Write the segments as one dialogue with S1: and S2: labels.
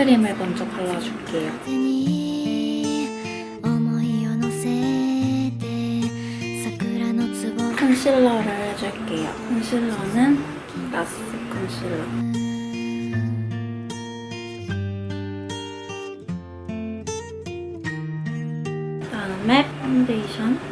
S1: 선크림을 먼저 발라줄게요. 컨실러를 해줄게요. 컨실러는 라스 컨실러. 다음에 파운데이션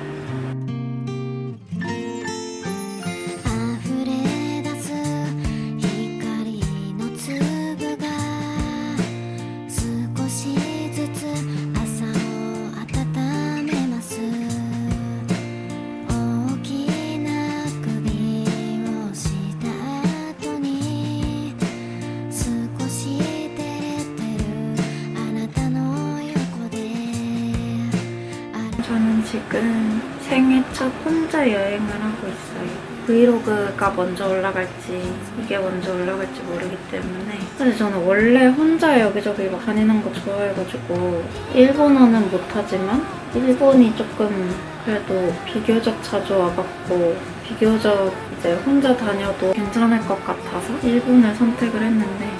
S1: 혼자 여행을 하고 있어요. 브이로그가 먼저 올라갈지 이게 먼저 올라갈지 모르기 때문에 사실 저는 원래 혼자 여기저기 막 다니는 거 좋아해가지고 일본어는 못하지만 일본이 조금 그래도 비교적 자주 와봤고 비교적 이제 혼자 다녀도 괜찮을 것 같아서 일본을 선택을 했는데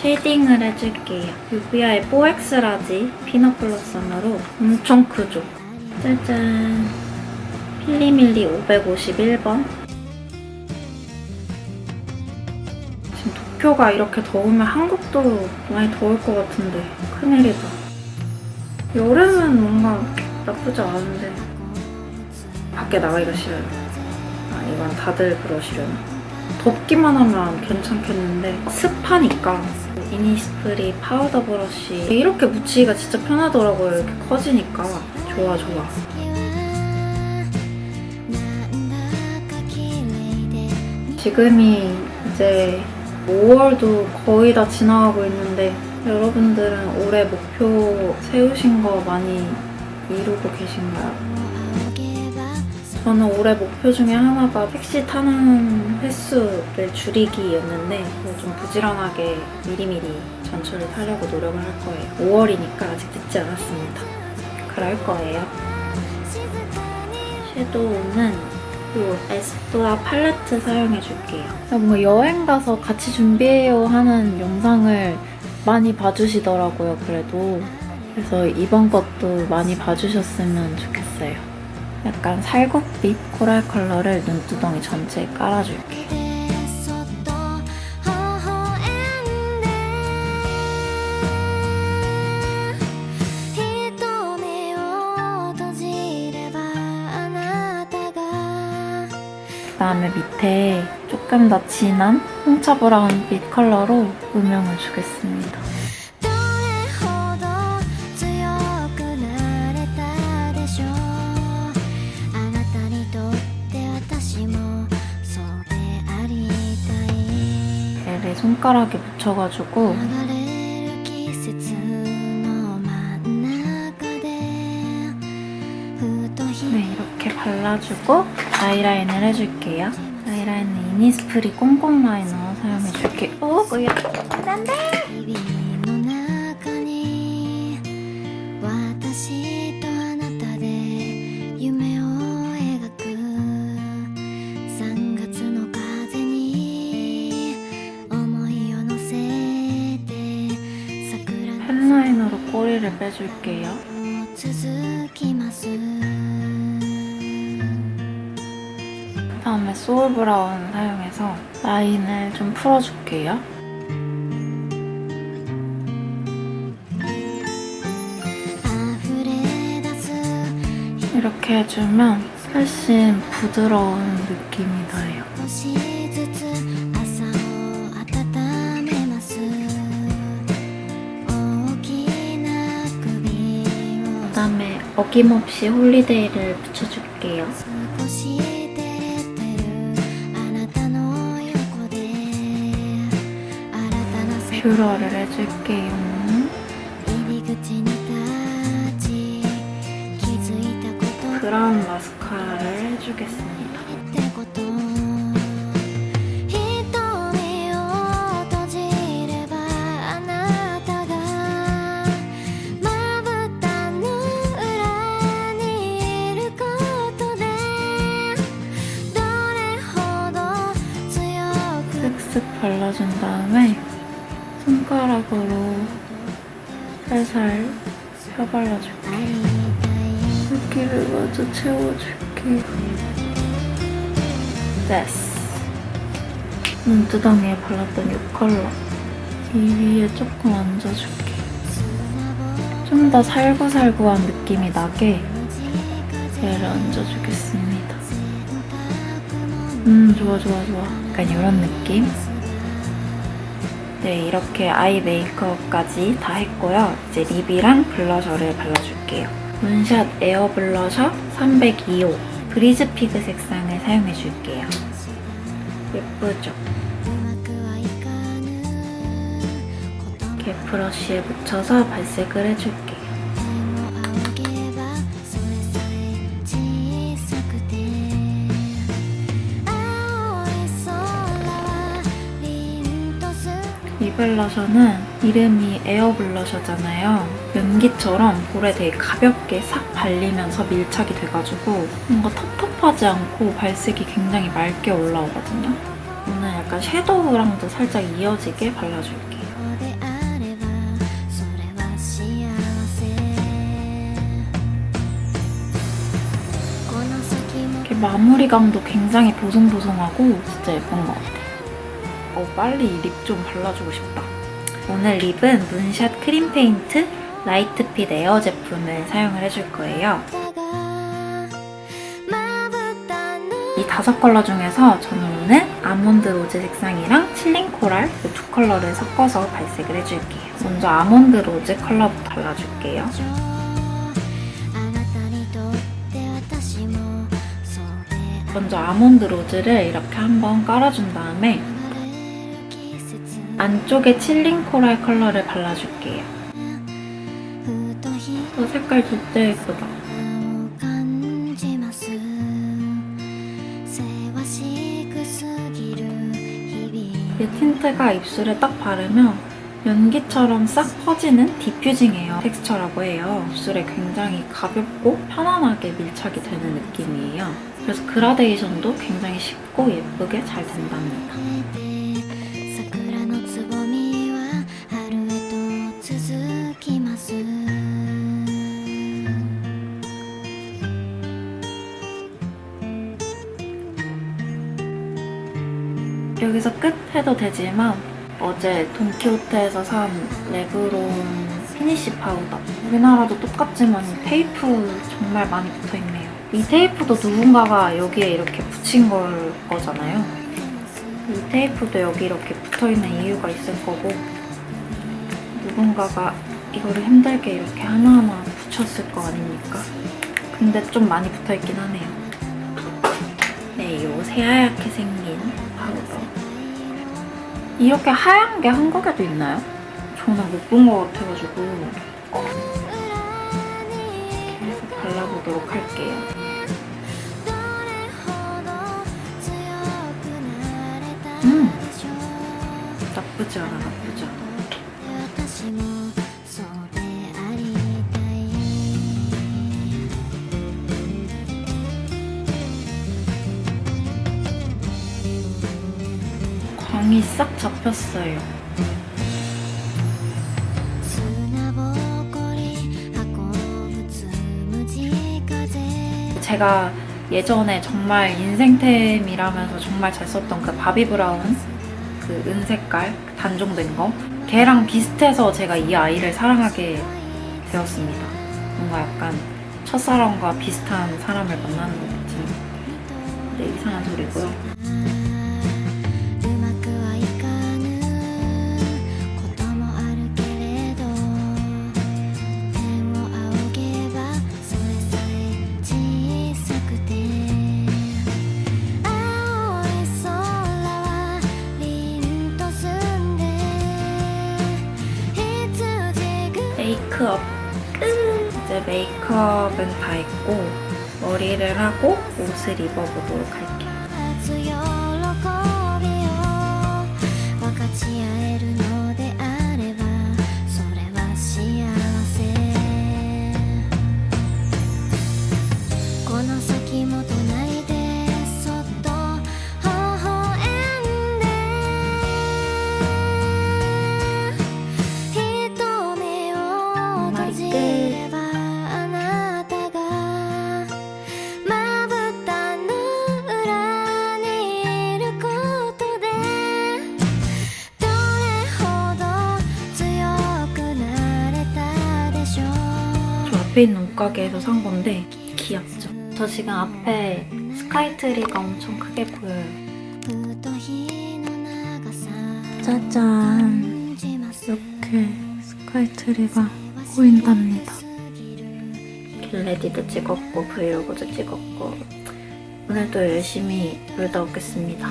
S1: 쉐이딩을 해줄게요. 유비아의 4X 라지 피넛 블러썸으로 엄청 크죠? 짜잔. 필리밀리 551번. 지금 도쿄가 이렇게 더우면 한국도 많이 더울 것 같은데 큰일이다. 여름은 뭔가 나쁘지 않은데 밖에 나가기가 싫어요. 아, 이건 다들 그러시려나? 덮기만 하면 괜찮겠는데 습하니까. 이니스프리 파우더 브러쉬. 이렇게 묻히기가 진짜 편하더라고요. 이렇게 커지니까. 좋아 좋아. 지금이 이제 5월도 거의 다 지나가고 있는데 여러분들은 올해 목표 세우신 거 많이 이루고 계신가요? 저는 올해 목표 중에 하나가 택시 타는 횟수를 줄이기였는데 좀 부지런하게 미리미리 전철을 타려고 노력을 할 거예요. 5월이니까 아직 늦지 않았습니다. 그럴 거예요. 섀도우는 이 에스쁘아 팔레트 사용해줄게요. 뭔가 여행 가서 같이 준비해요 하는 영상을 많이 봐주시더라고요, 그래도. 그래서 이번 것도 많이 봐주셨으면 좋겠어요. 약간 살구빛 코랄 컬러를 눈두덩이 전체에 깔아줄게. 그다음에 밑에 조금 더 진한 홍차 브라운빛 컬러로 음영을 주겠습니다. 손가락에 붙여가지고 네 이렇게 발라주고 아이라인을 해줄게요. 아이라인은 이니스프리 꽁꽁 라이너 사용해줄게요. 오, 뭐야? 안돼! 허리를 빼줄게요. 다음에 소울 브라운 사용해서 라인을 좀 풀어줄게요. 이렇게 해주면 훨씬 부드러운 느낌이 나요. 어김없이 홀리데이를 붙여줄게요. 뷰러를 해줄게요. 브라운 마스카라를 해주겠습니다. 발라준 다음에 손가락으로 살살 혀 발라줄게. 여기를 마저 채워줄게. 됐어. 눈두덩이에 발랐던 이 컬러. 이 위에 조금 얹어줄게. 좀 더 살구살구한 느낌이 나게 얘를 얹어주겠습니다. 음, 좋아, 좋아, 좋아. 약간 이런 느낌? 네, 이렇게 아이 메이크업까지 다 했고요. 이제 립이랑 블러셔를 발라줄게요. 문샷 에어 블러셔 302호 브리즈 피그 색상을 사용해줄게요. 예쁘죠? 이렇게 브러쉬에 묻혀서 발색을 해줄게요. 이 블러셔는 이름이 에어 블러셔잖아요. 연기처럼 볼에 되게 가볍게 싹 발리면서 밀착이 돼가지고 뭔가 텁텁하지 않고 발색이 굉장히 맑게 올라오거든요. 오늘 약간 섀도우랑도 살짝 이어지게 발라줄게요. 마무리감도 굉장히 보송보송하고 진짜 예쁜 것 같아요. 어, 빨리 립 좀 발라주고 싶다. 오늘 립은 문샷 크림 페인트 라이트핏 에어 제품을 사용을 해줄 거예요. 이 다섯 컬러 중에서 저는 오늘 아몬드 로즈 색상이랑 칠링 코랄 그 이두 컬러를 섞어서 발색을 해줄게요. 먼저 아몬드 로즈 컬러부터 발라줄게요. 먼저 아몬드 로즈를 이렇게 한번 깔아준 다음에 안쪽에 칠링 코랄 컬러를 발라줄게요. 어, 색깔 진짜 예쁘다. 이 틴트가 입술에 딱 바르면 연기처럼 싹 퍼지는 디퓨징 에어 텍스처라고 해요. 입술에 굉장히 가볍고 편안하게 밀착이 되는 느낌이에요. 그래서 그라데이션도 굉장히 쉽고 예쁘게 잘 된답니다. 여기서 끝 해도 되지만 어제 돈키호테에서 산 레브론 피니쉬 파우더. 우리나라도 똑같지만 이 테이프 정말 많이 붙어있네요. 이 테이프도 누군가가 여기에 이렇게 붙인 걸 거잖아요. 이 테이프도 여기 이렇게 붙어있는 이유가 있을 거고 누군가가 이거를 힘들게 이렇게 하나하나 붙였을 거 아닙니까? 근데 좀 많이 붙어있긴 하네요. 네, 요 새하얗게 생긴 파우더 이렇게 하얀 게 한국에도 있나요? 정말 못본 것 같아가지고 계속 발라보도록 할게요.
S2: 음!
S1: 나쁘지 않아, 나쁘지 않아. 싹 잡혔어요. 제가 예전에 정말 인생템이라면서 정말 잘 썼던 그 바비 브라운 그 은색깔 그 단종된 거 걔랑 비슷해서 제가 이 아이를 사랑하게 되었습니다. 뭔가 약간 첫사랑과 비슷한 사람을 만나는 것 같은 네, 이상한 소리고요. 이제 메이크업은 다 했고 머리를 하고 옷을 입어보도록 할게요.
S2: 앞에 있는 옷가게에서 산 건데 귀엽죠? 저 지금 앞에 스카이트리가 엄청 크게 보여요. 짜잔 이렇게 스카이트리가 보인답니다. 길레디도 찍었고 브이로그도 찍었고 오늘도 열심히 놀다 오겠습니다.